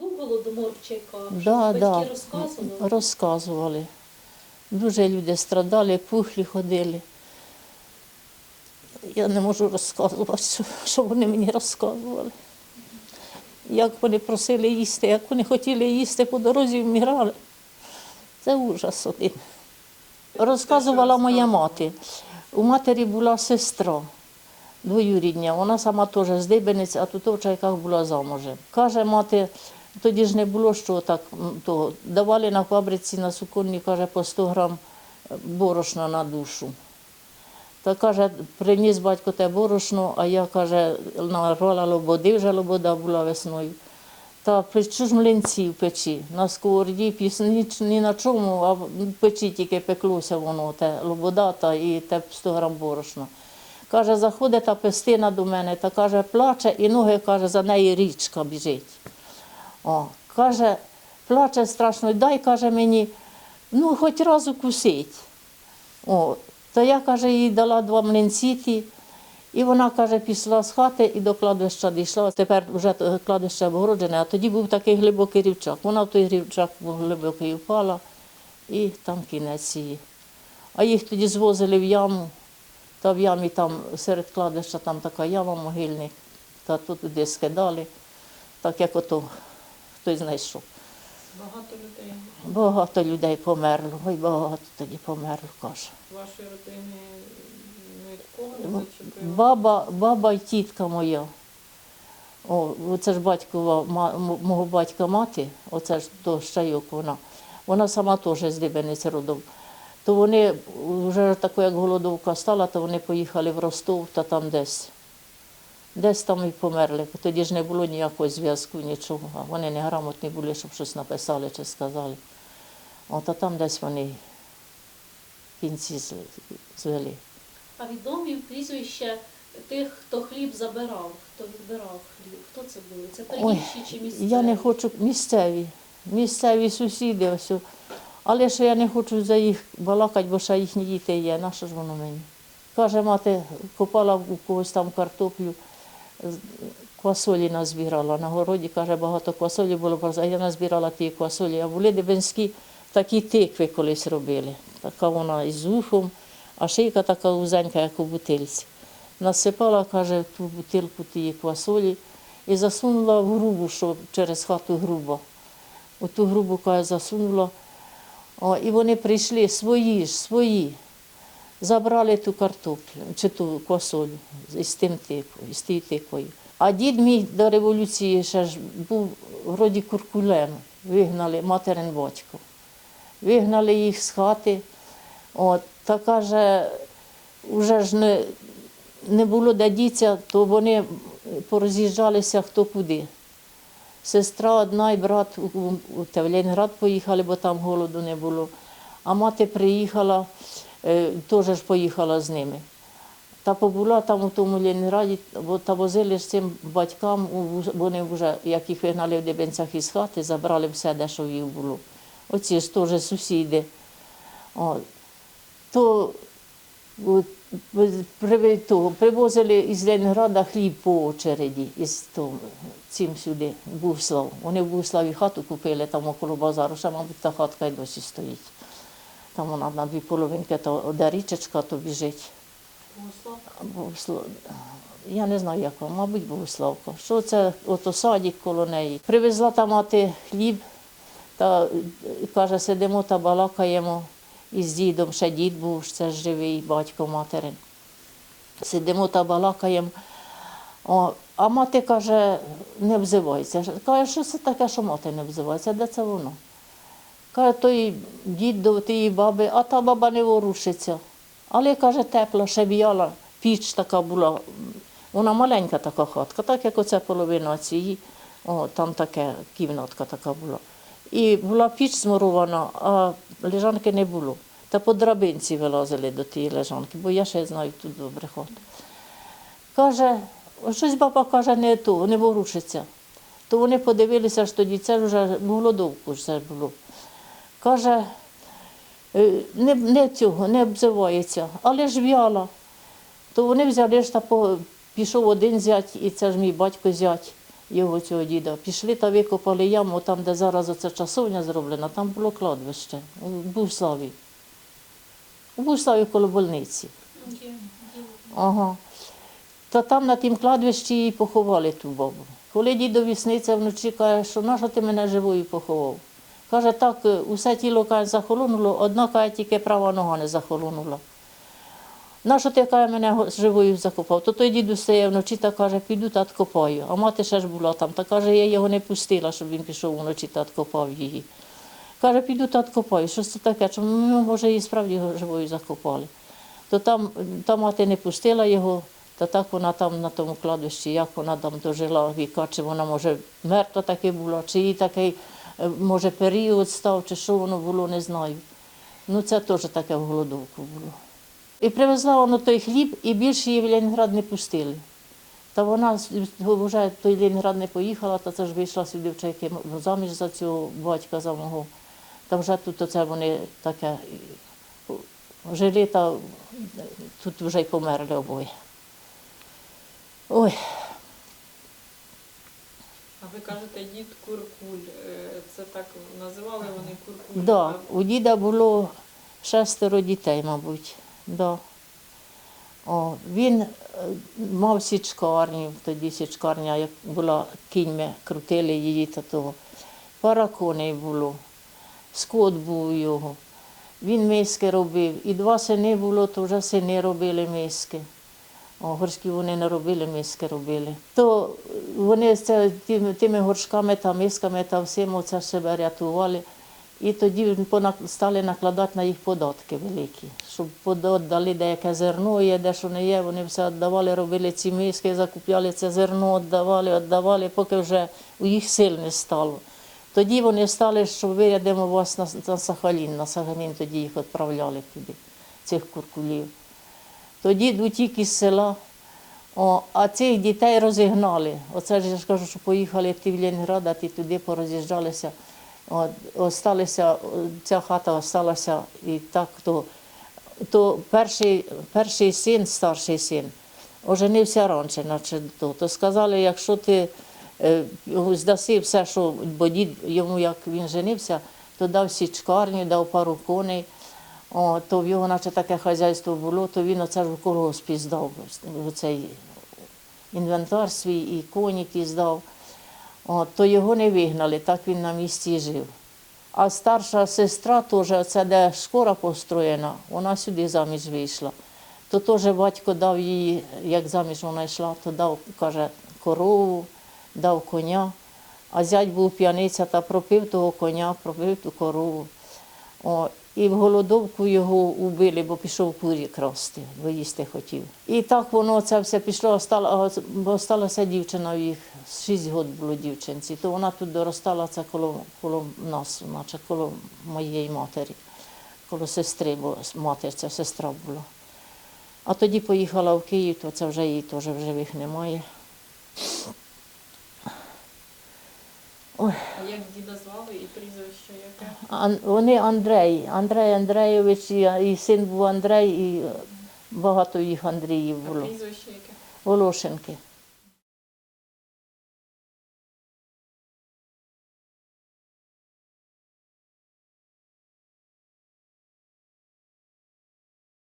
Був голодомор в Чайках? Да, Батьки да. розказували? Розказували. Дуже люди страдали, пухлі ходили. Я не можу розказувати, що, вони мені розказували. Як вони просили їсти, як вони хотіли їсти по дорозі вмирали. Це ужас один. Розказувала моя мати. У матері була сестра двоюрідня, вона сама теж з Дибениць, а тут в Чайках була замужем. Каже мати, тоді ж не було що так, м, то давали на фабриці на суконні, каже, по 100 грам е, борошна на душу. Та каже, приніс батько те борошно, а я каже, нарвала лободи, вже лобода була весною. Та печу ж млинці в печі, на сковороді, піс, ніч, ні на чому, а в печі тільки пеклося воно, те лобода та і те 100 грам борошна. Каже, заходить та пестина до мене, та каже, плаче, і ноги, каже, за неї річка біжить. О, каже, плаче страшно, дай, каже мені, ну, хоч раз укусить. О, то я, каже, їй дала два млинці і вона, каже, пішла з хати і до кладовища дійшла. Тепер вже кладовище обгороджене, а тоді був такий глибокий рівчак. Вона в той рівчак глибокий впала, і там кінець її. А їх тоді звозили в яму, та в ямі там серед кладовища там така яма могильник, та тут туди скидали, так як ото хтось знайшов. Багато людей Багато людей померло, ой, багато тоді померло, каже. вашої родини ні кого не зачепили. Баба, баба й тітка моя. О, це ж батькова, мого батька мати, оце ж то щайок вона. Вона сама теж з Дибениць родом. То вони вже тако, як голодовка стала, то вони поїхали в Ростов та там десь. Десь там і померли. Тоді ж не було ніякого зв'язку, нічого. Вони не грамотні були, щоб щось написали чи сказали. От а там десь вони кінці звели. А відомі прізвища тих, хто хліб забирав, хто відбирав хліб. Хто це були? Це приїжджі чи місцеві? Я не хочу місцеві, місцеві сусіди. Ось. Але що я не хочу за їх балакати, бо ще їхні діти є. На що ж воно мені? Каже, мати копала у когось там картоплю, квасолі назбирала. На городі, каже, багато квасолі було, а я назбирала ті квасолі. А були дебенські такі тикви колись робили. Така вона із вухом, а шийка така узенька, як у бутильці. Насипала, каже, ту бутилку тієї квасолі і засунула в грубу, що через хату грубо. У ту грубу каже, засунула. О, і вони прийшли свої ж, свої. Забрали ту картоплю чи ту квасолю із тим тикою, з тією тикою. А дід мій до революції ще ж був вроді куркулем. Вигнали материн батько. Вигнали їх з хати. От, та каже, вже ж не, не було де діться, то вони пороз'їжджалися хто куди. Сестра одна і брат у, у, те, поїхали, бо там голоду не було. А мати приїхала, теж ж поїхала з ними. Та побула там у тому Ленінграді, бо та возили з цим батькам, вони вже, як їх вигнали в Дебенцях із хати, забрали все, де що їх було. Оці ж теж сусіди. О, то того, привозили із Ленінграда хліб по очереді, із того, цим сюди, Буслав. Вони в Буславі хату купили там около базару, ще, мабуть, та хатка й досі стоїть. Там вона на дві половинки, то одна річечка то біжить. Я не знаю, яка, мабуть, Богославка. Що це ото садик коло неї. Привезла та мати хліб, та каже, сидимо та балакаємо із дідом, ще дід був, це живий батько материн. Сидимо та балакаємо. О, а мати каже, не обзивається. Каже, що це таке, що мати не обзивається? Де це воно? Каже, той дід до тієї баби, а та баба не ворушиться. Але каже, тепла, ще в'яла, піч така була. Вона маленька така хатка, так як оця половина цієї, о, там таке кімнатка така була. І була піч змурована, а лежанки не було. Та по драбинці вилазили до тієї лежанки, бо я ще знаю тут добре хату. Каже, щось баба каже, не то, не ворушиться. То вони подивилися, що тоді це вже голодовку ж це було. Каже, «Е, не, не цього, не обзивається, але ж в'яла. То вони взяли ж та по, пішов один зять, і це ж мій батько зять. його цього діда. Пішли та викопали яму, там, де зараз оця часовня зроблена, там було кладбище у Буславі. У Буславі коло больниці. Ага. Та там на тім кладбищі її поховали ту бабу. Коли дідові сниться вночі, каже, що нащо ти мене живою поховав? Каже, так, усе тіло каже, захолонуло, одна каже, тільки права нога не захолонула. Нащо ти каже, мене живою закопав? То той діду стає вночі та каже, піду та откопаю. А мати ще ж була там, та каже, я його не пустила, щоб він пішов вночі та откопав її. Каже, піду та откопаю. Що це таке? Чому ну, може її справді живою закопали? То там та мати не пустила його, та так вона там на тому кладовищі, як вона там дожила віка, чи вона може мертва таки була, чи їй такий може період став, чи що воно було, не знаю. Ну це теж таке в голодовку було. І привезла вона той хліб, і більше її в Ленінград не пустили. Та вона вже той Ленінград не поїхала, та це ж вийшла сюди в чайки заміж за цього батька за мого. Та вже тут оце вони таке жили, та тут вже й померли обоє. Ой, А кажете, дід Куркуль. Е, Це так називали вони Куркуль? да, у діда було шестеро дітей, мабуть. Да. О, він е, мав січкарню, тоді січкарня як була кіньми, крутили її та того. Пара коней було, скот був його. Він миски робив. І два сини було, то вже сини робили миски. О, горшки вони не робили, миски робили. То вони це, тими, тими горшками та мисками та всім оце себе рятували. І тоді стали накладати на їх податки великі, щоб дали деяке зерно є, де що не є, вони все віддавали, робили ці миски, закупляли це зерно, віддавали, віддавали, поки вже у їх сил не стало. Тоді вони стали, що вирядимо вас на Сахалін, на Сахалін тоді їх відправляли туди, цих куркулів. Тоді утік із села, о, а цих дітей розігнали. Оце ж я ж кажу, що поїхали в Ленінград, а ті туди пороз'їжджалися. От, осталися, ця хата осталася і так, то, то перший, перший син, старший син, оженився раніше, наче то. То сказали, якщо ти е, здаси все, що, бо дід йому, як він женився, то дав січкарню, дав пару коней. О, то в його, наче таке хазяйство було, то він оце в колгоспі здав цей інвентар свій і коні ті здав. О, то його не вигнали, так він на місці жив. А старша сестра теж, це де школа построєна, вона сюди заміж вийшла. То теж батько дав їй, як заміж вона йшла, то дав, каже, корову, дав коня. А зять був п'яниця та пропив того коня, пропив ту корову. О, і в голодовку його убили, бо пішов курі красти, бо їсти хотів. І так воно це все пішло, бо осталася дівчина в їх, шість років було дівчинці, то вона тут доростала це коло, коло нас, наче коло моєї матері, коло сестри, бо матір ця сестра була. А тоді поїхала в Київ, то це вже її теж в живих немає. Ой. А як діда звали і прізвище яке? Ан- Вони Андрей, Андрей Андрейович, і, і син був Андрей, і багато їх Андріїв А було. прізвище яке? Волошенки.